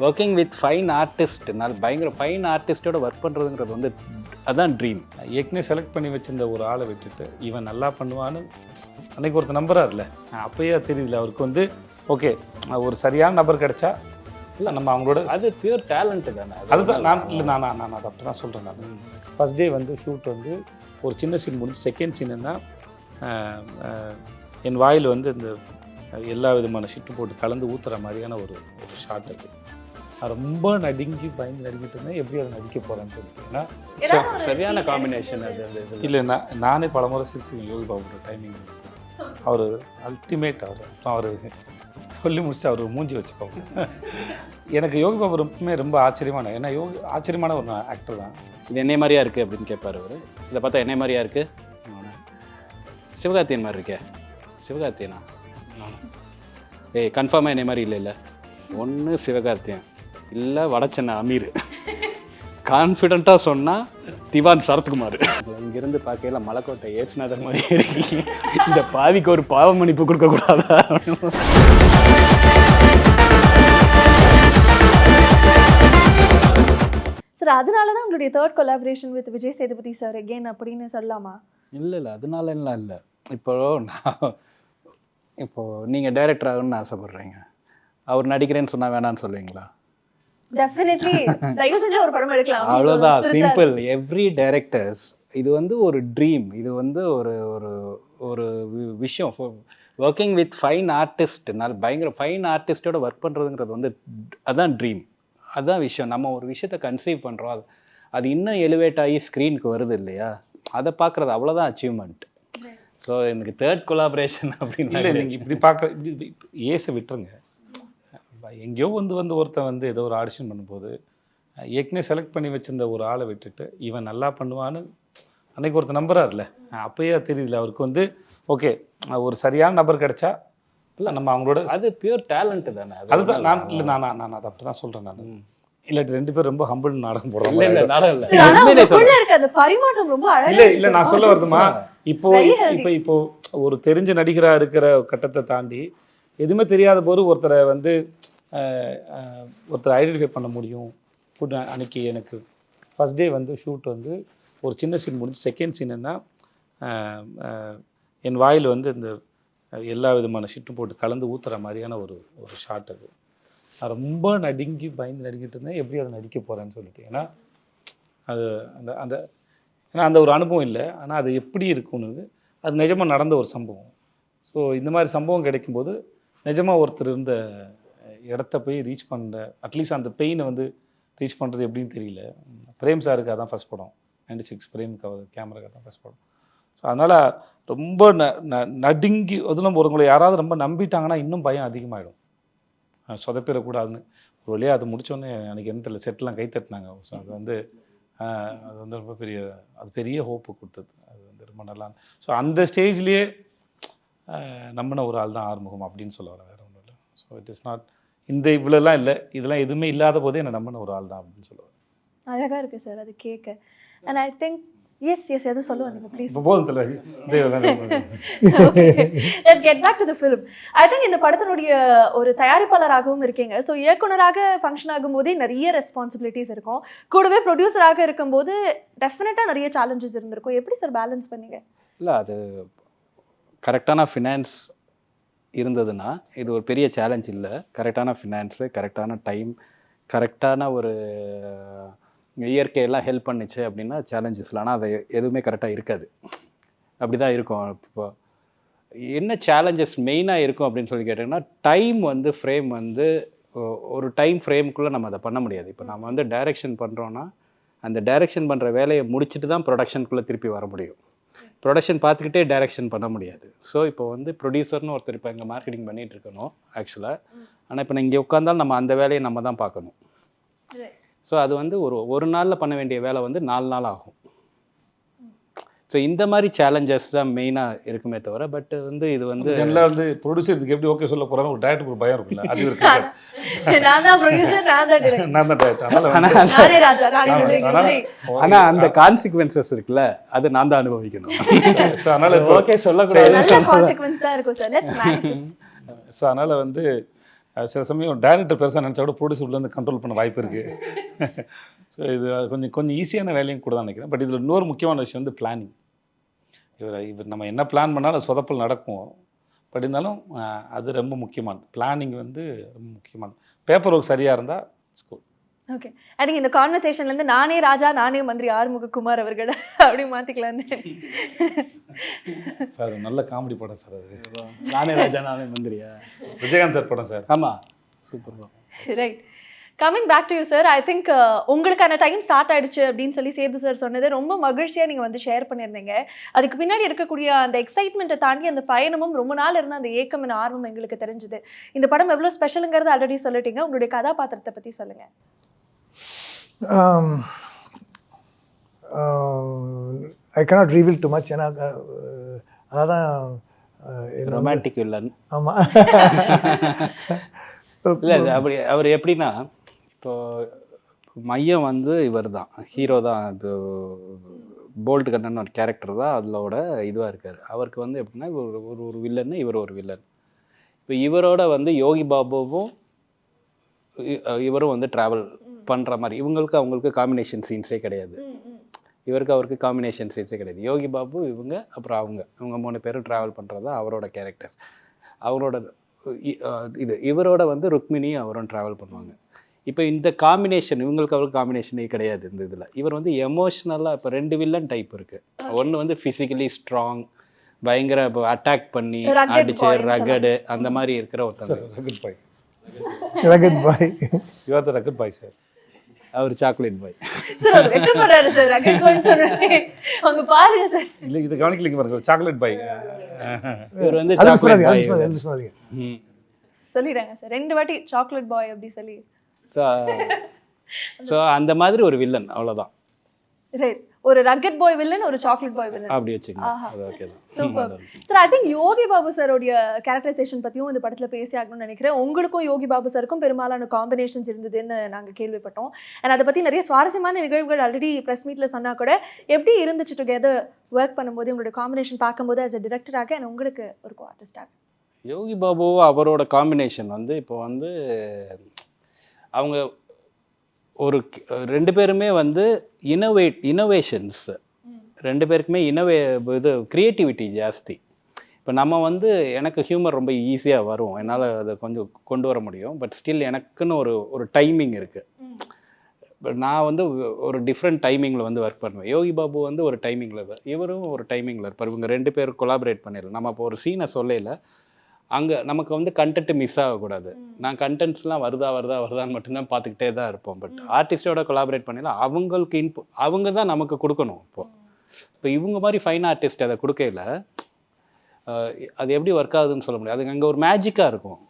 Working with fine ஆர்டிஸ்ட்னால் பயங்கர fine ஆர்டிஸ்டோட work பண்ணுறதுங்கிறது வந்து அதான் ட்ரீம் ஏற்கனவே செலக்ட் பண்ணி வச்சிருந்த ஒரு ஆளை விட்டுட்டு இவன் நல்லா பண்ணுவான்னு அன்னைக்கு ஒருத்தர் நம்புறாருல அப்பயே தெரியல அவருக்கு வந்து ஓகே ஒரு சரியான நபர் கிடைச்சா இல்லை நம்ம அவங்களோட அது பியூர் டேலண்ட்டு தானே. அது அதுதான் நான் இல்லை நான் நான் நான் அதை அப்படி தான் சொல்கிறேன் நான். ஃபஸ்ட் டே வந்து ஷூட் வந்து ஒரு சின்ன சீன் முடிஞ்சு செகண்ட் சீனுன்னா என் வாயில் வந்து இந்த எல்லா விதமான ஷிட்டு போட்டு கலந்து ஊற்றுற மாதிரியான ஒரு ஷாட் நான் ரொம்ப நடுங்கி பயந்து நடுங்கிட்டு இருந்தேன். எப்படி அதை நடிக்க போகிறேன்னு சொல்லிட்டு சரியான காம்பினேஷன் அது அது. இல்லை நான் நானே பல முறை சிரிச்சிருக்கேன். யோகி பாபுவோட டைமிங் அவர் அல்டிமேட் அவர். அவர் சொல்லி முடிச்சு அவர் மூஞ்சி வச்சுப்பாங்க எனக்கு யோகி பாபு ரொம்பவுமே ரொம்ப ஆச்சரியமான ஏன்னா யோகி ஆச்சரியமான ஒரு ஆக்டர் தான். இது என்னை மாதிரியா இருக்குது அப்படின்னு கேட்பார் அவர். இதை பார்த்தா என்னை மாதிரியா இருக்குது சிவகார்த்தியன் மாதிரி இருக்கே. சிவகார்த்தியனா? ஏய் கன்ஃபார்மாக என்னை மாதிரி இல்லை இல்லை ஒன்று சிவகார்த்தியன். இல்லை வடச்சென்னை அமீர். கான்ஃபிடெண்ட்டாக சொன்னால் திவான் சரத்குமார். இங்கேருந்து பார்க்கையில மலைக்கோட்டை ஏசுநாதர் மாதிரி இருக்கீங்க. இந்த பாவிக்கு ஒரு பாவ மன்னிப்பு கொடுக்கக்கூடாதா சார் அதனால தான் உங்களுடைய third collaboration with Vijay Sethupathi sir again அப்படின்னு சொல்லலாமா? இல்லை இல்லை அதனாலலாம் இல்லை. இப்போ நான் இப்போ நீங்கள் டைரக்டர் ஆகணும்னு ஆசைப்பட்றீங்க. அவர் நடிக்கிறேன்னு சொன்னால் வேணான்னு சொல்லுவீங்களா? டெஃபினெட்லி தயவு செஞ்சு ஒரு படம் எடுக்கலாம். அவ்வளோதான் சிம்பிள் எவ்ரி டைரக்டர்ஸ் இது வந்து ஒரு ட்ரீம் இது வந்து ஒரு ஒரு ஒரு வி- விஷயம். ஒர்க்கிங் வித் ஃபைன் ஆர்டிஸ்ட்னால் பயங்கர ஃபைன் ஆர்டிஸ்டோட ஒர்க் பண்ணுறதுங்கிறது வந்து அதான் ட்ரீம் அதான் விஷயம். நம்ம ஒரு விஷயத்தை கன்சீவ் பண்ணுறோம் அது அது இன்னும் எலிவேட் ஆகி ஸ்க்ரீனுக்கு வருது இல்லையா? அதை பார்க்குறது அவ்வளோதான் அச்சீவ்மெண்ட் ஸோ எனக்கு தேர்ட் கொலாபரேஷன் இல்லை அப்படின்னு நீங்கள் இப்படி பார்க்க ஏச விட்டுருங்க. எங்கேயோ வந்து வந்து ஒருத்தன் வந்து ஏதோ ஒரு ஆடிஷன் பண்ணும்போது ஏற்கனவே செலக்ட் பண்ணி வச்சிருந்த ஒரு ஆளை விட்டுட்டு இவன் நல்லா பண்ணுவான்னு அன்னைக்கு ஒருத்தர் நம்புறாருல அப்பயே தெரியல அவருக்கு வந்து ஓகே ஒரு சரியான நபர் கிடைச்சா இல்லை நம்ம அவங்களோட அது பியூர் டேலண்ட்டு தானே அது அதுதான் நான் இல்லை நான் நான் அதை அப்படி தான் சொல்கிறேன் நான். இல்லாட்டி ரெண்டு பேரும் ரொம்ப ஹம்பிள் நாடகம் இல்லை இல்லை போடுறாங்க நாடகம் இல்லை. ஆனா உண்மையிலே சொல்றேன். உங்களுக்குள்ள இருக்க அந்த பரிமாற்றம் ரொம்ப அழகா இல்லை நான். சொல்ல வருதுமா? இப்போ. இப்போ இப்போ ஒரு தெரிஞ்ச நடிகராக இருக்கிற கட்டத்தை தாண்டி எதுவுமே தெரியாத போது ஒருத்தரை வந்து ஒருத்தரை ஐடென்டிஃபை பண்ண முடியும். புட் அன்னைக்கு எனக்கு ஃபஸ்ட் டே வந்து ஷூட் வந்து ஒரு சின்ன சீன் முடிஞ்சு செகண்ட் சீனுன்னா என் வாயில் வந்து இந்த எல்லா விதமான ஷிட்டும் போட்டு கலந்து ஊற்றுற மாதிரியான ஒரு ஒரு ஷாட் அது. நான் ரொம்ப நடுங்கி பயந்து நடுங்கிட்டு இருந்தேன். எப்படி அதை நடிக்க போகிறேன்னு சொல்லிட்டு. ஏன்னா அது அந்த அந்த ஏன்னா அந்த ஒரு அனுபவம் இல்லை. ஆனால் அது எப்படி இருக்கும்னு அது நிஜமாக நடந்த ஒரு சம்பவம். ஸோ இந்த மாதிரி சம்பவம் கிடைக்கும்போது நிஜமாக ஒருத்தர் இருந்த இடத்த போய் ரீச் பண்ண அட்லீஸ்ட் அந்த பெயினை வந்து ரீச் பண்ணுறது எப்படின்னு தெரியல. பிரேம் சாருக்கு அதான் ஃபஸ்ட் படம். நைன்டி சிக்ஸ் பிரேமுக்கு அவர் கேமராக்கு தான் ஃபஸ்ட் படம். ஸோ அதனால் ரொம்ப ந ந- நடுங்கி அதில் ஒருவங்களை யாராவது ரொம்ப நம்பிட்டாங்கன்னா இன்னும் பயம் அதிகமாகிடும் சொதப்பிடக்கூடாதுன்னு. ஒரு வழியாக அது முடிச்சோடனே எனக்கு என்ன தெரியல செட்டெலாம் கை தட்டினாங்க. ஸோ அது வந்து அது வந்து ரொம்ப பெரிய அது பெரிய ஹோப்பு கொடுத்தது. அது வந்து ரொம்ப நல்லா ஸோ அந்த ஸ்டேஜ்லேயே நம்பின ஒரு ஆள் தான் ஆறுமுகம் அப்படின்னு சொல்ல வரேன். வேறு ஒன்றும் இல்லை. ஸோ இட் இஸ் நாட் இந்த இவ்வளோலாம் இல்லை இதெல்லாம் எதுவுமே இல்லாத போதே என்ன நம்பின ஒரு ஆள் தான் அப்படின்னு சொல்லுவேன் அழகா இருக்கு சார் அது கேட்க and I think yes yes எதுவும் சொல்லுவாங்க நீங்க ப்ளீஸ் போதும் தெரியல let's get back to the film I think இந்த படத்தினுடைய ஒரு தயாரிப்பாளராகவும் இருக்கீங்க. ஸோ இயக்குனராக ஃபங்க்ஷன் ஆகும்போதே நிறைய ரெஸ்பான்சிபிலிட்டிஸ் இருக்கும். கூடவே ப்ரொடியூசராக இருக்கும்போது டெஃபினட்டாக நிறைய சேலஞ்சஸ் இருந்திருக்கும். எப்படி சார் பேலன்ஸ் பண்ணீங்க? இல்லை அது கரெக்டான ஃபினான்ஸ் இருந்ததுன்னா இது ஒரு பெரிய சேலஞ்ச் இல்லை. கரெக்டான ஃபினான்ஸு கரெக்டான டைம் கரெக்டான ஒரு இயற்கையெல்லாம் ஹெல்ப் பண்ணுச்சு அப்படின்னா சேலஞ்சஸ்ல ஆனால் அது எதுவுமே கரெக்டாக இருக்காது. அப்படி தான் இருக்கும். இப்போ என்ன சேலஞ்சஸ் மெயினாக இருக்கும் அப்படின்னு சொல்லி கேட்டிங்கன்னா டைம் வந்து ஃப்ரேம் வந்து ஒரு டைம் ஃப்ரேமுக்குள்ளே நம்ம அதை பண்ண முடியாது. இப்போ நம்ம வந்து டைரெக்ஷன் பண்ணுறோன்னா அந்த டைரக்ஷன் பண்ணுற வேலையை முடிச்சுட்டு தான் ப்ரொடக்ஷனுக்குள்ளே திருப்பி வர முடியும். ப்ரொடக்ஷன் பார்த்துக்கிட்டே டைரக்ஷன் பண்ண முடியாது. ஸோ இப்போ வந்து ப்ரொடியூசர்னு ஒருத்தர் இப்போ இங்கே மார்க்கெட்டிங் பண்ணிட்டு இருக்கணும் ஆக்சுவலாக ஆனால் இப்போ இங்கே உட்காந்தாலும் நம்ம அந்த வேலையை நம்ம தான் பார்க்கணும். ஸோ அது வந்து ஒரு ஒரு நாளில் பண்ண வேண்டிய வேலை வந்து நாலு நாள் ஆகும். ஸோ இந்த மாதிரி சேலஞ்சஸ் தான் மெயினாக இருக்குமே தவிர பட் வந்து இது வந்து ஜெனரலாக வந்து ப்ரொடியூசர் இதுக்கு எப்படி ஓகே சொல்ல போகிறாங்க ஒரு டேரக்டருக்கு ஒரு பயம் இருக்குல்ல அது இருக்கு. நான் தான் ப்ரொடியூசர் நான் தான் director. நான் தான் டேரக்டர் அதனால் வந்து நானே ராஜா நானே ஆமா, மந்திரி, அதனால- மந்திரி. ஆனால் அந்த கான்சிக்வன்சஸ் இருக்குல்ல அது நான் தான் அனுபவிக்கணும். ஸோ அதனால் ஓகே சொல்லக்கூடாது. நல்ல கான்சிக்வன்ஸ் தான் இருக்கும் சார் லெட்ஸ் மேனிஃபெஸ்ட் ஸோ அதனால் வந்து சில சமயம் டைரக்டர் பெருசாக நினச்சா கூட ப்ரொடியூசர் உள்ளேருந்து கண்ட்ரோல் பண்ண வாய்ப்பு இருக்குது ஸோ இது கொஞ்சம் கொஞ்சம் ஈஸியான வேலையும் கூட தான் நினைக்கிறேன். பட் இதில் இன்னொரு முக்கியமான விஷயம் வந்து பிளானிங் இவர் இவர் நம்ம என்ன பிளான் பண்ணாலும் சொதப்பல் நடக்கும். பட் இருந்தாலும் அது ரொம்ப முக்கியமானது. பிளானிங் வந்து ரொம்ப முக்கியமானது. பேப்பர் ஒர்க் சரியாக இருந்தால் ஸ்கூல் ஓகே ஐ திங்க் இந்த கான்வர்சேஷன்ல இருந்து நானே ராஜா நானே மந்திரி ஆறுமுக குமார் அவர்கள் அப்படி மாத்திக்கலாம்னு. சார் நல்ல காமெடி படம் சார் அது. நானே ராஜா நானே மந்திரியா? விஜயகாந்த் சார் படம் சார். ஆமாம் super right coming back to you sir I think உங்களுக்கான டைம் ஸ்டார்ட் ஆயிடுச்சு அப்படின்னு சொல்லி சேது சார் சொன்னது ரொம்ப மகிழ்ச்சியா நீங்க வந்து ஷேர் பண்ணியிருந்தீங்க. அதுக்கு பின்னாடி இருக்கக்கூடிய அந்த எக்ஸைட்மெண்ட்டை தாண்டி அந்த பயணமும் ரொம்ப நாள் இருந்த அந்த ஏக்கம் and ஆர்வம் எங்களுக்கு தெரிஞ்சுது. இந்த படம் எவ்வளவு ஸ்பெஷலுங்கிறது ஆல்ரெடி சொல்லிட்டீங்க. உங்களுடைய கதாபாத்திரத்தை பத்தி சொல்லுங்க. Um, uh, I cannot reveal too much. ஏன்னா uh, அதான் ரொமான்டிக் வில்லன் ஆமா. இல்லை அப்படி அவர் எப்படின்னா இப்போ மையம் வந்து இவர் தான் ஹீரோ தான். இப்போ போல்ட் கண்ணன் ஒரு கேரக்டர் தான் அதோட இதுவாக இருக்கார். அவருக்கு வந்து எப்படின்னா இவர் ஒரு ஒரு வில்லன்னு இவர் ஒரு வில்லன். இப்போ இவரோட வந்து யோகி பாபுவும் இவரும் வந்து ட்ராவல் பண்ணுற மாதிரி. இவங்களுக்கு அவங்களுக்கு காம்பினேஷன் சீன்ஸே கிடையாது. இவருக்கு அவருக்கு காம்பினேஷன் சீன்ஸே கிடையாது. யோகி பாபு இவங்க அப்புறம் அவங்க. இவங்க மூணு பேரும் ட்ராவல் பண்ணுறது அவரோட கேரக்டர்ஸ் அவரோட இது இவரோட வந்து ருக்மிணி அவரும் ட்ராவல் பண்ணுவாங்க. இப்போ இந்த காம்பினேஷன் இவங்களுக்கு அவருக்கு காம்பினேஷனே கிடையாது இந்த இதில். இவர் வந்து எமோஷ்னலாக இப்போ ரெண்டு வில்லன் டைப் இருக்குது ஒன்று வந்து ஃபிசிக்கலி ஸ்ட்ராங் பயங்கர இப்போ அட்டாக் பண்ணி அடிச்சு ரகடு அந்த மாதிரி இருக்கிற ஒருத்தர் rugged boy rugged boy you are the rugged boy sir our chocolate boy sir அவர் வெக்கப்படுறாரு சார் சொன்னே அவங்க பாருங்க சார் இல்லை இது கவனிக்கலைங்க பாருங்க. சாக்லேட் பாய் இவர் வந்து சாக்லேட் பாய் சொல்லிடுறாங்க சார் ரெண்டு வாட்டி சாக்லேட் பாய் அப்படி சொல்லி ஸோ ஸோ அந்த மாதிரி ஒரு வில்லன் அவ்வளோதான் ரைட் ஒரு ரக்கெட் பாய் வில்லன் ஒரு சாக்லேட் பாய் வில்லன் அப்படி வச்சுக்கோங்க. Super sir I think Yogi Babu சாரோடைய characterisation பத்தியும் இந்த படத்துல பேசி ஆகணும்னு நினைக்கிறேன். உங்களுக்கும் யோகி பாபு சாருக்கும் பெரும்பாலான காம்பினேஷன்ஸ் இருந்ததுன்னு நாங்க கேள்விப்பட்டோம். அண்ட் அதை பத்தி நிறைய சுவாரஸ்யமான நிகழ்வுகள் ஆல்ரெடி ப்ரெஸ் மீட்ல சொன்னா கூட எப்படி இருந்துச்சு டுகெதர் ஒர்க் பண்ணும்போது உங்களுடைய காம்பினேஷன் பார்க்கும்போது as a டிரெக்டராக அண்ட் உங்களுக்கு ஒரு ஆர்டிஸ்டாக யோகி பாபு அவரோட காம்பினேஷன் வந்து இப்போ வந்து அவங்க ஒரு ரெண்டு பேருமே வந்து இனோவேட் இனோவேஷன்ஸ் ரெண்டு பேருக்குமே இனோவே இது க்ரியேட்டிவிட்டி ஜாஸ்தி. இப்போ நம்ம வந்து எனக்கு ஹியூமர் ரொம்ப ஈஸியாக வரும். என்னால் அதை கொஞ்சம் கொண்டு வர முடியும். பட் ஸ்டில் எனக்குன்னு ஒரு ஒரு டைமிங் இருக்குது பட் நான் வந்து ஒரு டிஃப்ரெண்ட் டைமிங்கில் வந்து ஒர்க் பண்ணுவேன். யோகி பாபு வந்து ஒரு டைமிங்கில் இவரும் ஒரு டைமிங்கில் இருப்பார். இவங்க ரெண்டு பேரும் கொலாபரேட் பண்ணிடலாம். நம்ம இப்போ ஒரு சீனை சொல்லையில் அங்கே நமக்கு வந்து கண்டென்ட் மிஸ் ஆகக்கூடாது. நான் கண்டென்ட்ஸ்லாம் வருதா வருதா வருதான்னு மட்டும்தான் பார்த்துக்கிட்டே தான் இருப்போம். பட் ஆர்டிஸ்டோட கொலாபரேட் பண்ணல அவங்களுக்கு இன்பு அவங்க தான் நமக்கு கொடுக்கணும் இப்போ. இப்போ இவங்க மாதிரி ஃபைன் ஆர்டிஸ்ட் அதை கொடுக்கையில அஹ், அது எப்படி ஒர்க் ஆகுதுன்னு சொல்ல முடியாது. அது அங்கே ஒரு மேஜிக்காக இருக்கும்.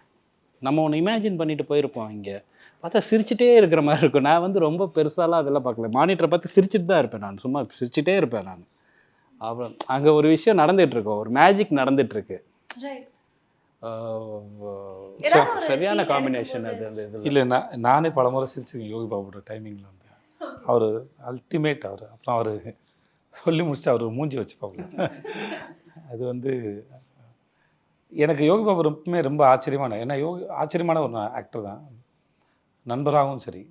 நம்ம ஒன்று இமேஜின் பண்ணிட்டு போயிருப்போம் இங்கே. பார்த்தா சிரிச்சிட்டே இருக்கிற மாதிரி இருக்கும். நான் வந்து ரொம்ப பெருசாலாம் அதெல்லாம் பார்க்கல. மானிட்டரை பார்த்து சிரிச்சிட்டு தான் இருப்பேன் நான். சும்மா சிரிச்சிட்டே இருப்பேன் நான். அப்புறம் அங்கே ஒரு விஷயம் நடந்துட்டு இருக்கும். ஒரு மேஜிக் நடந்துட்டு இருக்கு ஆஹ் ஏதாவது ஒரு சரியான காம்பினேஷன் அது அந்த இதில். இல்லை நான் நானே பல முறை சிரிச்சிருக்கேன் யோகி பாபுவோட டைமிங்கில் வந்து. அவர் அல்டிமேட் அவர். அப்புறம் அவர் சொல்லி முடிச்சுட்டு அவர் மூஞ்சி வச்சுப்பாப்புல அது வந்து எனக்கு யோகி பாபு ரொம்பவுமே ரொம்ப ஆச்சரியமான ஏன்னா யோகி ஆச்சரியமான ஒரு ஆக்டர் தான். நண்பராகவும் சரி.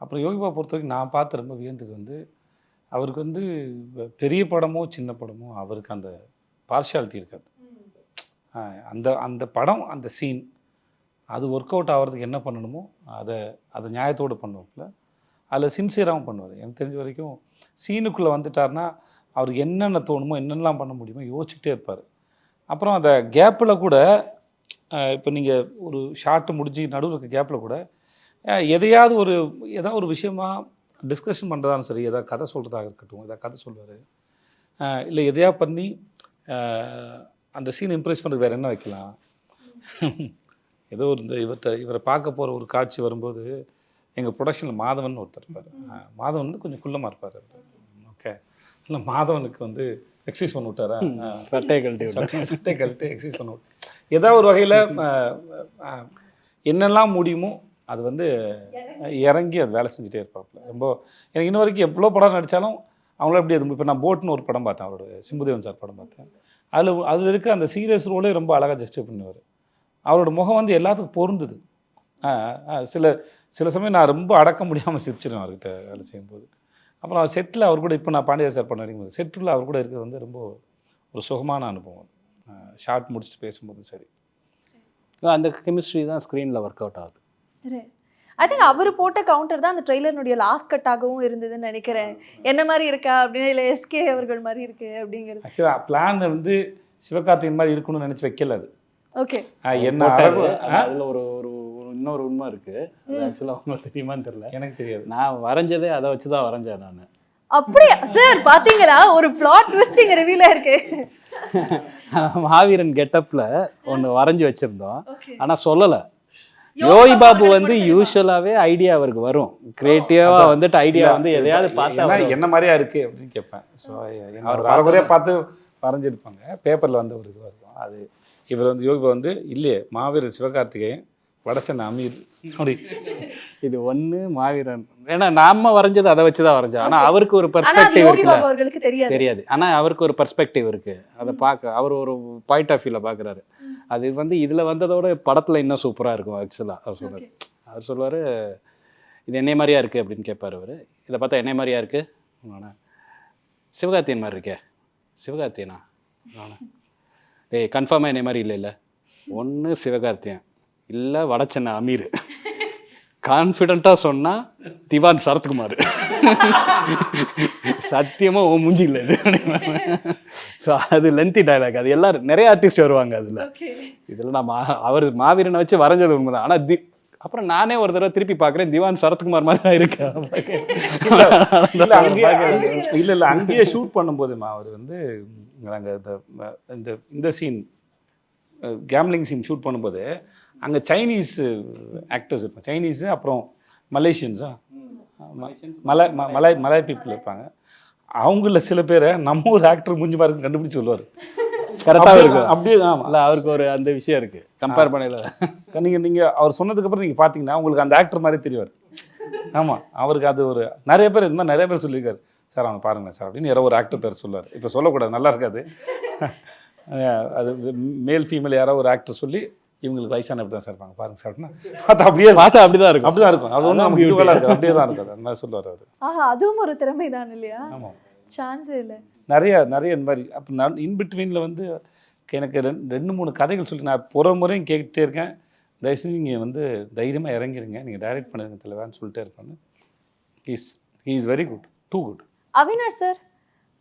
அப்புறம் யோகி பாபு பொறுத்த வரைக்கும் நான் பார்த்து ரொம்ப வியந்தது வந்து அவருக்கு வந்து பெரிய படமோ சின்ன படமோ அவருக்கு அந்த பார்ஷியாலிட்டி இருக்காது. அந்த அந்த படம் அந்த சீன் அது ஒர்க் அவுட் ஆகிறதுக்கு என்ன பண்ணணுமோ அதை அதை நியாயத்தோடு பண்ணுவாப்புல. அதில் சின்சியராகவும் பண்ணுவார். எனக்கு தெரிஞ்ச வரைக்கும் சீனுக்குள்ளே வந்துட்டார்னா அவருக்கு என்னென்ன தோணுமோ என்னென்னலாம் பண்ண முடியுமோ யோசிச்சுட்டே இருப்பார். அப்புறம் அந்த கேப்பில் கூட இப்போ நீங்கள் ஒரு ஷார்ட்டு முடிஞ்சு நடுவில் இருக்க கேப்பில் கூட எதையாவது ஒரு ஏதாவது ஒரு விஷயமா டிஸ்கஷன் பண்ணுறதாலும் சரி எதாவது கதை சொல்கிறதாக இருக்கட்டும் எதாவது கதை சொல்லுவார். இல்லை எதையா பண்ணி அந்த சீன் இம்ப்ரெஸ் பண்ணுறதுக்கு வேறு என்ன வைக்கலாம்? ஏதோ ஒரு இந்த இவர்கிட்ட இவரை பார்க்க போகிற ஒரு காட்சி வரும்போது எங்கள் ப்ரொடக்ஷனில் மாதவன் ஒருத்தர் இருப்பார். மாதவன் வந்து கொஞ்சம் குள்ளமாக இருப்பார் ஓகே இல்லை மாதவனுக்கு வந்து எக்ஸசைஸ் பண்ணி விட்டாரா? அஹ், சட்டையை கழட்டி சட்டை சட்டை கழட்டி எக்ஸசைஸ் பண்ண விட்டு. ஏதாவது ஒரு வகையில் என்னெல்லாம் முடியுமோ அது வந்து இறங்கி அது வேலை செஞ்சுட்டே இருப்பாப்புல. ரொம்ப எனக்கு இன்ன வரைக்கும் எவ்வளோ படம் நடித்தாலும் அவங்கள எப்படி அது இப்போ நான் போட்னு ஒரு படம் பார்த்தேன் அவரோட சிம்புதேவன் சார் படம் பார்த்தேன். அதில் அதில் இருக்க அந்த சீரியஸ் ரோலே ரொம்ப அழகாக ஜஸ்டிஃபை பண்ணுவார். அவரோட முகம் வந்து எல்லாத்துக்கும் பொருந்துது. சில சில சமயம் நான் ரொம்ப அடக்க முடியாமல் சிரிச்சிடுவேன் அவர்கிட்ட வேலை செய்யும்போது. அப்புறம் அவர் செட்டில் அவர் கூட இப்போ நான் பாண்டியா சார் பண்ண வரைக்கும் செட்டில் அவர் கூட இருக்கிறது வந்து ரொம்ப ஒரு சுகமான அனுபவம். ஷார்ட் முடிச்சுட்டு பேசும்போது சரி. அந்த கெமிஸ்ட்ரி தான் ஸ்க்ரீனில் ஒர்க் அவுட் ஆகுது. ஐ திங்க் அவர் போட்ட கவுண்டர் தான் அந்த ட்ரெய்லர்னுடைய லாஸ்ட் கட்டாகவும் இருந்ததுன்னு நினைக்கிறேன். என்ன மாதிரி இருக்கா அப்படின்னு? இல்லை எஸ்கே அவர்கள் மாதிரி இருக்கு அப்படிங்கிறது. ஆக்சுவலாக பிளான் வந்து சிவகார்த்திகேயன் மாதிரி இருக்கணும்னு நினச்சி வைக்கல அது. ஓகே ஆ, என்ன அதுல ஒரு ஒரு இன்னொரு உண்மை இருக்கு. அது ஆக்சுவலாக உங்களுக்கு தெரியுமான்னு தெரியல. எனக்கு தெரியாது. நான் வரைஞ்சதே அதை வச்சு தான் வரைஞ்சேன் நான். அப்படியா? சார் பாத்தீங்களா? ஒரு பிளாட் ட்விஸ்டிங் ரிவீல் இருக்கு மாவீரன் கெட்டப்ல ஒன்று வரைஞ்சி வச்சிருந்தோம். ஓகே ஆனா சொல்லல. யோகி பாபு வந்து யூஸ்வலாவே ஐடியா அவருக்கு வரும். கிரியேட்டிவா வந்துட்டு ஐடியா வந்து எதையாவது பார்த்தா என்ன மாதிரியா இருக்கு அப்படின்னு கேட்பேன். ஸோ அவர் அரைகுறையாக பார்த்து வரைஞ்சிருப்பாங்க. பேப்பரில் வந்து ஒரு இதுவாக இருக்கும் அது இவர் வந்து யோகி வந்து இல்லையே மாவீரர் சிவகார்த்திகேயன் வடசன் அமீர். அப்படி. இது ஒண்ணு மாவீரன். ஏன்னா நாம வரைஞ்சது அதை வச்சு தான் வரைஞ்சோம். ஆனா அவருக்கு ஒரு பெர்ஸ்பெக்டிவ் இருக்குல்ல. தெரியாது. தெரியாது. ஆனா அவருக்கு ஒரு பெர்ஸ்பெக்டிவ் இருக்கு. அதை பார்க்க அவர் ஒரு பாயிண்ட் ஆஃப் வியூல பாக்குறாரு அது வந்து இதுல வந்ததோட படத்துல இன்னும் சூப்பரா இருக்கும் ஆக்சுவலா அவர் சொல்றாரு அவர் சொல்லுவாரு இது என்னை மாதிரியா இருக்கு? அப்படின்னு கேட்பாரு அவரு. இதை பார்த்தா என்னை மாதிரியா இருக்கு? நானு, சிவகார்த்தியன் மாதிரி இருக்கே. சிவகார்த்தியனா? நானு, டேய் கன்ஃபார்மாக என்னை மாதிரி இல்லை இல்லை. ஒன்று சிவகார்த்தியன் இல்லை வடச்சென்னை அமீர். கான்ஃபிடென்ட்டாக சொன்னால் திவான் சரத்குமார். சத்தியமாக ஓ மூஞ்சி இல்லை இது. ஸோ அது லென்த்தி டயலாக் அது எல்லாரும் நிறைய ஆர்டிஸ்ட் வருவாங்க அதில். ஓகே இதில் நான் மா அவர் மாவீரனை வச்சு வரைஞ்சது உண்மைதான். ஆனால் தி அப்புறம் நானே ஒரு தடவை திருப்பி பார்க்குறேன் திவான் சரத்குமார் மாதிரி தான் இருக்கேன் இல்ல இல்ல இல்ல அங்கேயே ஷூட் பண்ணும்போதுமா அவர் வந்து நாங்க இந்த இந்த இந்த சீன் கேம்லிங் சீன் ஷூட் பண்ணும்போது அங்க சைனீஸ் ஆக்டர்ஸ் இருப்பாங்க. சைனீஸ் அப்புறம் மலேசியன்ஸா மலை ம- மலை மலை பீப்புள் இருப்பாங்க. அவங்கள சில பேரை நம்ம ஒரு ஆக்டர் மூஞ்சி பாருங்க கண்டுபிடிச்சு சொல்லுவார். கரெக்டாக இருக்கும். அப்படியே ஆமா. இல்லை அவருக்கு ஒரு அந்த விஷயம் இருக்கு. கம்பேர் பண்ணல நீங்க நீங்க அவர் சொன்னதுக்கப்புறம் நீங்க பார்த்தீங்கன்னா உங்களுக்கு அந்த ஆக்டர் மாதிரி தெரிவார். ஆமா அவருக்கு அது ஒரு நிறைய பேர் இது மாதிரி நிறைய பேர் சொல்லியிருக்காரு. சார் அவனை பாருங்க சார் அப்படின்னு யாரோ ஒரு ஆக்டர் பேர் சொல்லுவார். இப்போ சொல்லக்கூடாது நல்லா இருக்காது. அது மேல் ஃபீமேல் யாரோ ஒரு ஆக்டர் சொல்லி இவங்களுக்கு வயசான இப்படி தான் சார் இருப்பாங்க. பாருங்க சார் அப்படின்னா பார்த்தா அப்படியே இருக்கும். பார்த்தா அப்படிதான் இருக்கும். அப்படிதான் இருக்கும். அது ஒன்றும் நமக்கு இதுவெல்லாம் இருக்காது. அப்படியே தான் இருக்காது. அந்த மாதிரி சொல்லுவார் அவர். ஆஹா அதுவும் ஒரு திறமை தான் இல்லையா? ஆமாம் சான்ஸே இல்லை. நிறைய நிறைய இந்த மாதிரி அப்போ நான் இன்பிட்வீனில் வந்து எனக்கு ரெண்டு ரெண்டு மூணு கதைகள் சொல்லி நான் புற முறையும் கேட்டுட்டே இருக்கேன். தயவுசெய்து நீங்கள் வந்து தைரியமாக இறங்கிருங்க. நீங்கள் டைரக்ட் பண்ணுங்க தலைவான்னு சொல்லிட்டே இருப்பாங்க he's he is very good too good Avinash sir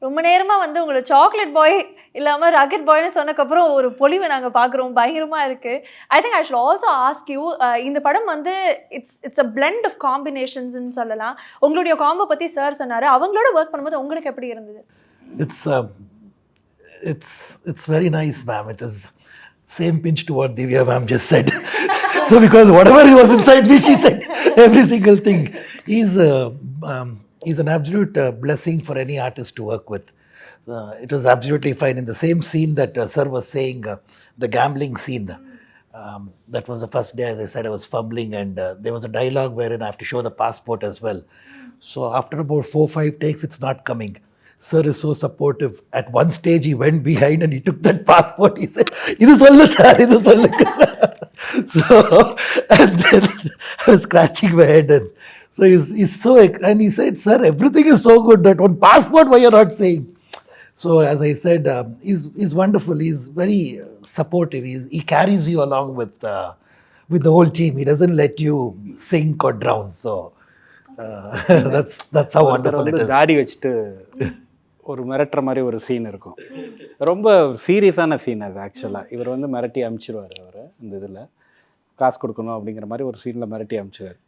ரொம்ப நேரமாக வந்து உங்களை சாக்லேட் பாய் இல்லாமல் ராக்கெட் பாய்னு சொன்னக்கப்புறம் ஒரு பொலிவை நாங்கள் பார்க்குறோம். பயங்கரமாக இருக்குது I think I should also ask you இந்த படம் வந்து it's it's a blend of காம்பினேஷன்ஸ்னு சொல்லலாம். உங்களுடைய காம்போ பற்றி சார் சொன்னார். அவங்களோட ஒர்க் பண்ணும்போது உங்களுக்கு எப்படி இருந்தது? It's it's it's very nice ma'am it is same pinch to what Divya ma'am just said so because whatever he was inside me, she said every single thing. He's uh, um, he's an absolute uh, blessing for any artist to work with. Uh, it was absolutely fine in the same scene that uh, Sir was saying, uh, the gambling scene. Um, that was the first day, as I said, I was fumbling, and uh, there was a dialogue wherein I have to show the passport as well. So after about four, five takes, it's not coming. Sir is so supportive. At one stage, he went behind and he took that passport. He said, "Idu sollu sir, idu sollu sir." So, and then I was scratching my head, and so he's, he's so, and he said, "Sir, everything is so good. That one passport, why you're not saying?" So as I said, um, he's, he's wonderful. He's very uh, supportive. He's, he carries you along with uh, with the whole team. He doesn't let you sink or drown. So uh, that's that's how wonderful it is. தாடி வச்சுட்டு ஒரு மிரட்டுற மாதிரி ஒரு scene இருக்கும் ரொம்ப சீரியஸான scene அது ஆக்சுவலாக இவர் வந்து மிரட்டி அமுச்சிடுவார் அவர் அந்த இதில் காசு கொடுக்கணும் அப்படிங்கிற மாதிரி ஒரு சீனில் மிரட்டி அமுச்சிடுவார்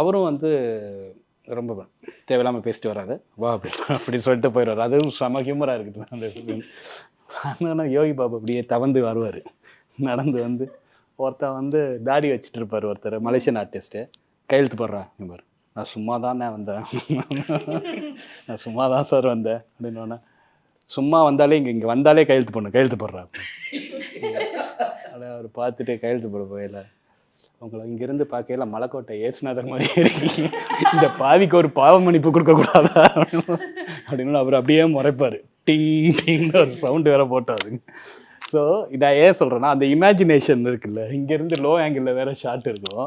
அவரும் வந்து ரொம்ப தேவையில்லாமல் பேசிட்டு வராது வா அப்படி அப்படின்னு சொல்லிட்டு போயிடுவார். அதுவும் செம ஹியூமராக இருக்குது. அந்த ஆனால் யோகி பாபு அப்படியே தவந்து வருவார். நடந்து வந்து ஒருத்தர் வந்து தாடி வச்சுட்டு இருப்பார் ஒருத்தர் மலேசியன் ஆர்டிஸ்ட்டு கையெழுத்து போடுறான் இவர் நான் சும்மா தானே வந்தேன். நான் சும்மா தான் சார் வந்தேன். அப்படின்னு சும்மா வந்தாலே இங்கே இங்கே வந்தாலே கையெழுத்து போடணும் கையெழுத்து போடுறா. அதை அவர் பார்த்துட்டு கையெழுத்து போட போயில உங்களை இங்கிருந்து பார்க்கையில மலைக்கோட்டை ஏசுநாதர் மாதிரி இருக்கீங்க. இந்த பாவிக்கு ஒரு பாவ மன்னிப்பு கொடுக்கக்கூடாதா அப்படின்னு அவர் அப்படியே முறைப்பார். டிங் டிங்னு ஒரு சவுண்டு வேற போட்டாரு. ஸோ இதை ஏன் சொல்கிறேன்னா அந்த இமேஜினேஷன் இருக்குல்ல இங்கேருந்து லோ ஆங்கிளில் வேற ஷாட் இருக்கும்.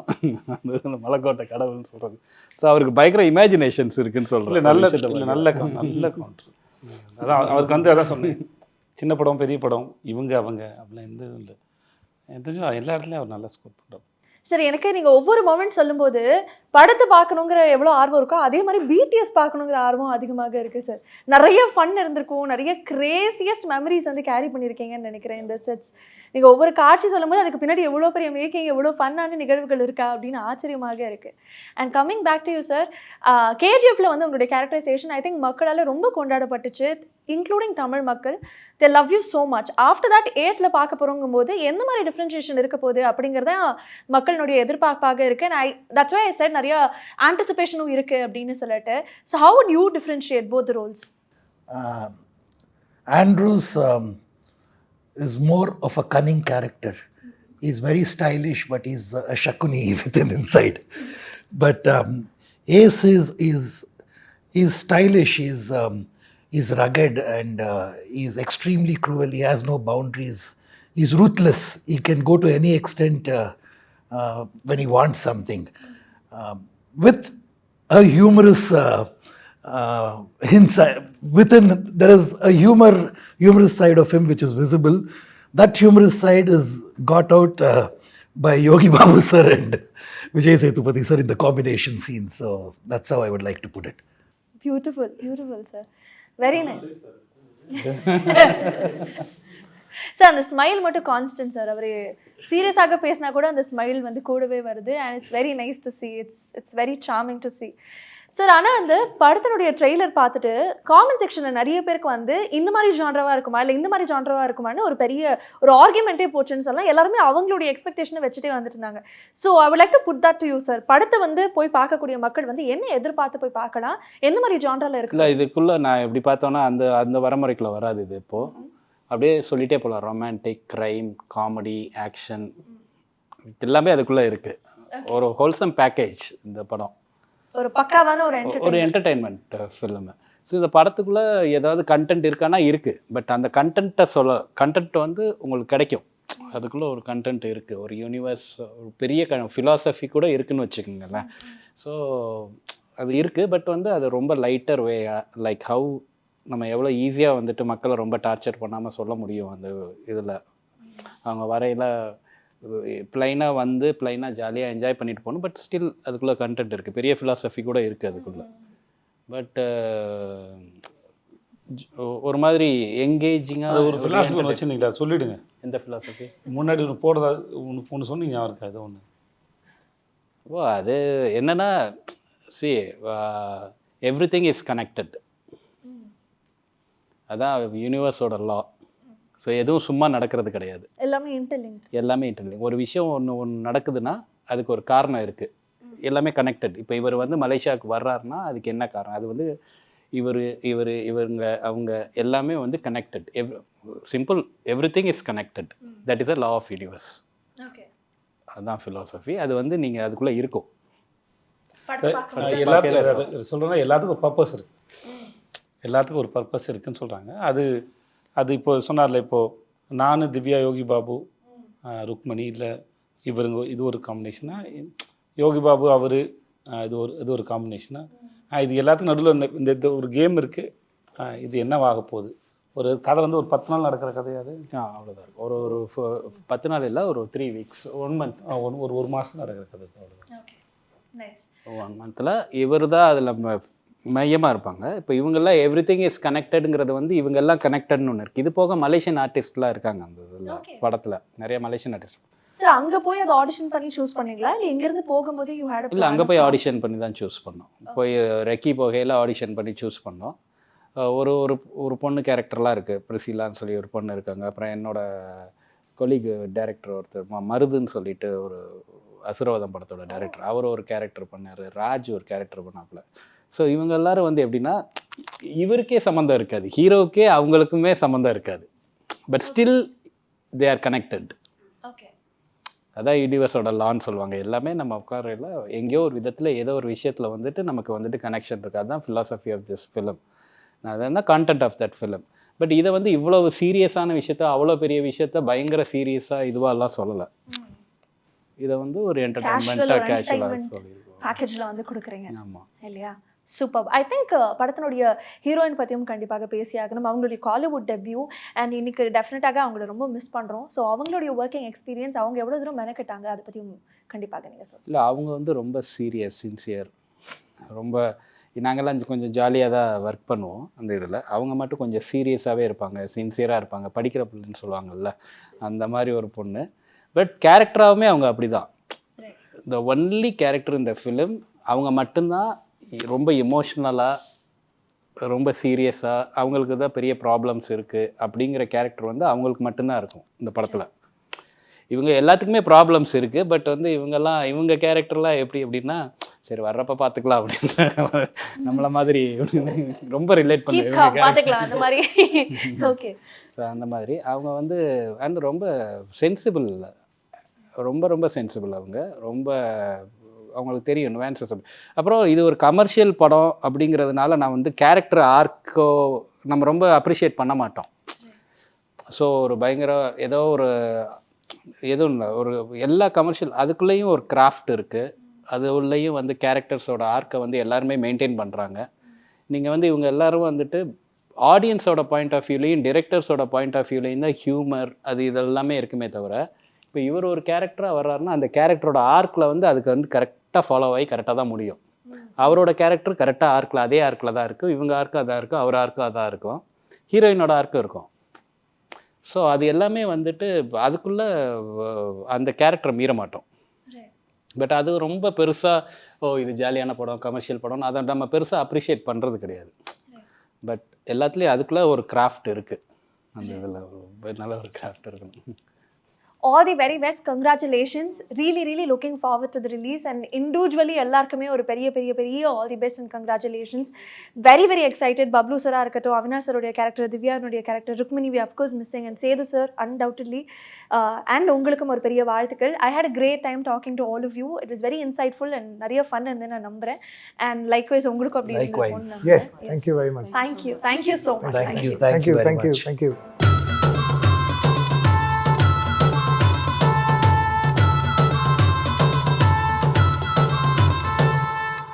அந்த மலைக்கோட்டை கடவுள்னு சொல்கிறது ஸோ அவருக்கு பயங்கர இமேஜினேஷன்ஸ் இருக்குன்னு சொல்கிறேன் நல்ல நல்ல நல்ல கவுண்டர் அதான் அவருக்கு வந்து அதான் சொன்னேன். சின்ன படம் பெரிய படம் இவங்க அவங்க அப்படிலாம் எந்த இல்லை. தெரிஞ்சு எல்லா இடத்துலையும் அவர் நல்லா ஸ்கோர் பண்ணுறாரு சரி எனக்கு நீங்கள் ஒவ்வொரு மொமெண்ட் சொல்லும்போது படத்தை பார்க்கணுங்கிற எவ்வளோ ஆர்வம் இருக்கோ அதே மாதிரி பிடிஎஸ் பார்க்கணுங்கிற ஆர்வம் அதிகமாக இருக்கு சார் நிறைய ஃபன் இருந்திருக்கும் நிறைய கிரேசியஸ்ட் மெமரிஸ் வந்து கேரி பண்ணியிருக்கீங்கன்னு நினைக்கிறேன் இந்த செட்ஸ் நீங்கள் ஒவ்வொரு காட்சி சொல்லும்போது அதுக்கு பின்னாடி எவ்வளோ பெரிய மேக்கிங் எவ்வளோ ஃபன்னான நிகழ்வுகள் இருக்கா அப்படின்னு ஆச்சரியமாக இருக்குது and coming back to you sir கேஜிஎஃப்ல வந்து உங்களுடைய கேரக்டரைசேஷன் ஐ திங்க் மக்களால் ரொம்ப கொண்டாடப்பட்டுச்சு இன்க்ளூடிங் தமிழ் மக்கள். They love you so much after that ஏஜ்ல பார்க்க போறோங்கும் போது எந்த மாதிரி டிஃப்ரென்ஷியேஷன் இருக்க போகுது அப்படிங்கிறத மக்களுடைய எதிர்பார்ப்பாக இருக்குது and I that's why sir நிறையா ஆன்டிசிபேஷனும் இருக்குது அப்படின்னு சொல்லிட்டு. So how would you differentiate both roles Andrews is more of a cunning character. He's very stylish, but he's a shakuni within inside. But um, Ace is is he's stylish. He's um, he's rugged and uh, he's extremely cruel. He has no boundaries. He's ruthless. He can go to any extent uh, uh, when he wants something. Um, with a humorous uh, uh, inside within there is a humor humorous side of him which is visible that humorous side is got out uh, by yogi babu sir and vijay sethupathi sir in the combination scene so that's how i would like to put it beautiful beautiful sir very nice sir அந்த smile மட்டும் constant sir அவர் சீரியஸாக பேசினா கூட அந்த smile வந்து கூடவே வருது and it's very nice to see it's it's very charming to see sir ஆனால் அந்த படத்தினுடைய ட்ரெய்லர் பார்த்துட்டு காமெண்ட் செக்ஷனில் நிறைய பேருக்கு வந்து இந்த மாதிரி ஜான்ரவா இருக்குமா? இல்லை இந்த மாதிரி ஜான்ரவா இருக்குமான்னு ஒரு பெரிய ஒரு ஆர்குமெண்ட்டே போச்சுன்னு சொல்லலாம். எல்லாருமே அவங்களுடைய எக்ஸ்பெக்டேஷனை வச்சுட்டே வந்துட்டு இருந்தாங்க so I like to put that to you sir படத்தை வந்து போய் பார்க்கக்கூடிய மக்கள் வந்து என்ன எதிர்பார்த்து போய் பார்க்கலாம்? எந்த மாதிரி ஜான்ரால இருக்கு இல்லை இதுக்குள்ளே நான் எப்படி பார்த்தோன்னா அந்த அந்த வரமுறைக்குள்ள வராது இது இப்போது அப்படியே சொல்லிட்டே போகலாம் ரொமான்டிக் க்ரைம் காமெடி ஆக்ஷன் எல்லாமே அதுக்குள்ளே இருக்குது ஒரு ஹோல்சம் பேக்கேஜ் இந்த படம். ஒரு பக்காவான ஒரு ஒரு என்டர்டைன்மெண்ட் ஃபில்மு ஸோ இந்த படத்துக்குள்ளே ஏதாவது கண்டென்ட் இருக்கானா இருக்குது பட் அந்த கண்டென்ட்டை சொல்ல கண்டென்ட் வந்து உங்களுக்கு கிடைக்கும். அதுக்குள்ளே ஒரு கண்டென்ட் இருக்குது ஒரு யூனிவர்ஸ் ஒரு பெரிய க ஃபிலாசபி கூட இருக்குன்னு வச்சுக்கோங்களேன். ஸோ அது இருக்குது பட் வந்து அது ரொம்ப லைட்டர் வே லைக் ஹவு நம்ம எவ்வளோ ஈஸியாக வந்துட்டு மக்களை ரொம்ப டார்ச்சர் பண்ணாமல் சொல்ல முடியும் அந்த இதில். அவங்க வரையில் ப்ளைனாக வந்து ப்ளைனாக ஜாலியாக என்ஜாய் பண்ணிட்டு போகணும். பட் ஸ்டில் அதுக்குள்ளே கண்டென்ட் இருக்குது பெரிய ஃபிலாசபி கூட இருக்குது அதுக்குள்ளே. பட் ஒரு மாதிரி எங்கேஜிங்காக அது ஒரு ஃபிலாசபி ஒன்று வச்சுருந்தீங்களா? அது சொல்லிடுங்க. எந்த ஃபிலாசபி முன்னாடி ஒன்று போடுறதா ஒன்று ஒன்று சொன்னீங்க இருக்கா? அது ஒன்று ஓ அது என்னன்னா see everything is connected அதான் யூனிவர்ஸோட லா ஸோ எதுவும் சும்மா நடக்கிறது கிடையாது. எல்லாமே இன்டர்லிங்க் எல்லாமே இன்டர்லிங் ஒரு விஷயம் ஒன்று ஒன்று நடக்குதுன்னா அதுக்கு ஒரு காரணம் இருக்குது எல்லாமே கனெக்டட் இப்போ இவர் வந்து மலேசியாவுக்கு வர்றாருன்னா அதுக்கு என்ன காரணம்? அது வந்து இவர் இவர் இவங்க அவங்க எல்லாமே வந்து கனெக்டட் எவ் simple everything is connected that is a law of universe அதுதான் ஃபிலாசபி அது வந்து நீங்கள் அதுக்குள்ளே இருக்கும். எல்லாத்துக்கும் சொல்கிறேன்னா எல்லாத்துக்கும் ஒரு பர்பஸ் இருக்கு. எல்லாத்துக்கும் ஒரு பர்பஸ் இருக்குன்னு சொல்கிறாங்க அது அது இப்போ சொன்னார்ல இப்போ நான் திவ்யா யோகி பாபு ருக்மணி இல்லை இவருங்க இது ஒரு காம்பினேஷனா யோகி பாபு அவர் இது ஒரு இது ஒரு காம்பினேஷனா இது எல்லாத்துக்கும் நடுவில் இந்த இந்த ஒரு கேம் இருக்குது இது என்னவாக போகுது? ஒரு கதை வந்து ஒரு பத்து நாள் நடக்கிற கதையாது அவ்வளோதான் இருக்கும் ஒரு ஒரு ஃப- பத்து நாள் இல்லை ஒரு three weeks one month one ஒரு ஒரு மாதம் நடக்கிற கதை. அவ்வளோதான் ஓகே நைஸ் ஒன் மந்தில் இவர் தான் அதில் மையமாக இருப்பாங்க. இப்போ இவங்கெல்லாம் எவ்ரி திங் இஸ் கனெக்டடுங்கிறது வந்து இவங்கெல்லாம் கனெக்டட்னு ஒன்று இருக்குது இது போக மலேசியன் ஆர்டிஸ்ட்லாம் இருக்காங்க அந்த இதில். படத்தில். நிறைய மலேசியன் ஆர்டிஸ்ட் சார் அங்க போய் அதை ஆடிஷன் பண்ணி சூஸ் பண்ணீங்களா? இல்ல இங்க இருந்து போகும்போது யூ ஹேட் இல்லை அங்கே போய் ஆடிஷன் பண்ணி தான் சூஸ் பண்ணோம். போய் ரெக்கி போகையில் ஆடிஷன் பண்ணி சூஸ் பண்ணோம். ஒரு ஒரு ஒரு பொண்ணு கேரக்டர்லாம் இருக்குது பிரிசிலான்னு சொல்லி ஒரு பொண்ணு இருக்காங்க. அப்புறம் என்னோட கொலீக் டைரக்டர் ஒருத்தர் மருதுன்னு சொல்லிட்டு ஒரு அசுரவதம் படத்தோட டைரக்டர் அவர் ஒரு கேரக்டர் பண்ணார். ராஜ் ஒரு கேரக்டர் பண்ணாப்புல. ஸோ இவங்க எல்லாரும் வந்து எப்படின்னா இவருக்கே சம்மந்தம் இருக்காது. ஹீரோவுக்கே அவங்களுக்குமே சம்மந்தம் இருக்காது. But still they are connected okay அதான் யூனிவர்ஸோட லான்னு சொல்லுவாங்க. எல்லாமே நம்ம உட்காரையில் எங்கேயோ ஒரு விதத்தில் ஏதோ ஒரு விஷயத்தில் வந்துட்டு நமக்கு வந்துட்டு கனெக்ஷன் இருக்குது அதுதான் philosophy ஆஃப் திஸ் ஃபிலிம் அது என்ன? Content of that film but இதை வந்து இவ்வளவு சீரியஸான விஷயத்த அவ்வளோ பெரிய விஷயத்த பயங்கர சீரியஸாக இதுவாலாம் சொல்லலை. இதை வந்து ஒரு என்டர்டைன்மெண்ட்டாக கேஷுவலாக. சொல்லியிருக்கோம். பேக்கேஜில் வந்து கொடுக்குறீங்க. ஆமாம் இல்லையா? சூப்பர் ஐ திங்க் படத்தினுடைய ஹீரோயின் பற்றியும் கண்டிப்பாக பேசியாகணும் அவங்களுடைய காலிவுட் டெபியூ அண்ட் இன்னைக்கு டெஃபினட்டாக அவங்கள ரொம்ப மிஸ் பண்ணுறோம் ஸோ அவங்களுடைய ஒர்க்கிங் எக்ஸ்பீரியன்ஸ் அவங்க எவ்வளோ தூரம் மெனக்கிட்டாங்க அதை பற்றியும் கண்டிப்பாக நீங்கள் சொல்லுங்கள் இல்லை அவங்க வந்து ரொம்ப சீரியஸ் சின்சியர் ரொம்ப நாங்கள்லாம் கொஞ்சம் ஜாலியாக தான் ஒர்க் பண்ணுவோம் அந்த இதில். அவங்க மட்டும் கொஞ்சம் சீரியஸாகவே இருப்பாங்க சின்சியராக இருப்பாங்க. படிக்கிற பிள்ளைன்னு சொல்லுவாங்கல்ல அந்த மாதிரி ஒரு பொண்ணு. பட் கேரக்டராகவுமே அவங்க அப்படி தான் த ஒன்லி கேரக்டர் இந்த ஃபிலிம் அவங்க மட்டும்தான் ரொம்ப இமோஷ்னலாக ரொம்ப சீரியஸாக அவங்களுக்கு தான் பெரிய ப்ராப்ளம்ஸ் இருக்குது அப்படிங்கிற கேரக்டர் வந்து அவங்களுக்கு மட்டும்தான் இருக்கும் இந்த படத்தில். இவங்க எல்லாத்துக்குமே ப்ராப்ளம்ஸ் இருக்குது பட் வந்து இவங்கெல்லாம் இவங்க கேரக்டர்லாம் எப்படி எப்படின்னா சரி வர்றப்ப பார்த்துக்கலாம் அப்படின்னு நம்மள மாதிரி ரொம்ப ரிலேட் பண்ணுவாங்க பார்த்துக்கலாம் அந்த மாதிரி. ஓகே ஸோ அந்த மாதிரி. அவங்க வந்து அண்ட் ரொம்ப சென்சிபிள் ரொம்ப ரொம்ப சென்சிபிள் அவங்க. ரொம்ப அவங்களுக்கு தெரியும் நுவான்சஸ் அப்புறம் இது ஒரு கமர்ஷியல் படம் அப்படிங்கிறதுனால நான் வந்து கேரக்டர் ஆர்க்கோ நம்ம ரொம்ப அப்ரிஷியேட் பண்ண மாட்டோம். ஸோ ஒரு பயங்கர ஏதோ ஒரு எதுவும் இல்லை. ஒரு எல்லா கமர்ஷியல் அதுக்குள்ளேயும் ஒரு கிராஃப்ட் இருக்குது அது உள்ளேயும் வந்து கேரக்டர்ஸோட ஆர்க்கை வந்து எல்லாருமே மெயின்டைன் பண்ணுறாங்க நீங்கள் வந்து இவங்க எல்லோரும் வந்துட்டு ஆடியன்ஸோட பாயிண்ட் ஆஃப் வியூலையும் டிரெக்டர்ஸோட பாயிண்ட் ஆஃப் வியூலையும் தான் ஹியூமர் அது இதெல்லாமே இருக்குமே தவிர இப்போ இவர் ஒரு கேரக்டராக வர்றாருன்னா அந்த கேரக்டரோட ஆர்க்கில் வந்து அதுக்கு வந்து கரெக்ட் கரெக்டாக ஃபாலோ ஆகி கரெக்டாக தான் முடியும். அவரோட கேரக்டர் கரெக்டாக ஆர்க்கில் அதே ஆர்க்கில் தான் இருக்குது இவங்க ஆர்க்கு அதாக இருக்கும் அவர் ஆர்க்கு அதாக இருக்கும். ஹீரோயினோட ஆர்க்கும் இருக்கும். ஸோ அது எல்லாமே வந்துட்டு அதுக்குள்ளே அந்த கேரக்டரை மீற மாட்டோம். பட் அது ரொம்ப பெருசாக ஓ இது ஜாலியான படம் கமர்ஷியல் படம் அதை நம்ம பெருசாக அப்ரிஷியேட் பண்ணுறது கிடையாது. பட் எல்லாத்துலேயும் அதுக்குள்ளே ஒரு கிராஃப்ட் இருக்குது அந்த இதில் நல்ல ஒரு கிராஃப்ட் இருக்கணும். All the very best congratulations really really looking forward to the release and individually எல்லாருக்குமே ஒரு பெரிய பெரிய பெரிய all the best and congratulations very very excited Bablu சரா இருக்கட்டும் அவினாஷ் சருடைய character திவ்யானுடைய character Rukmini we of course missing and Sethu sir undoubtedly and உங்களுக்கும் ஒரு பெரிய வாழ்த்துக்கள். I had a great time talking to all of you it is very insightful and நிறைய fun இருந்து நான் நம்புறேன். அண்ட் லைக்வைஸ் உங்களுக்கும் அப்படி thank you very much thank you thank you so much Thank you. Thank you very thank you much. Thank you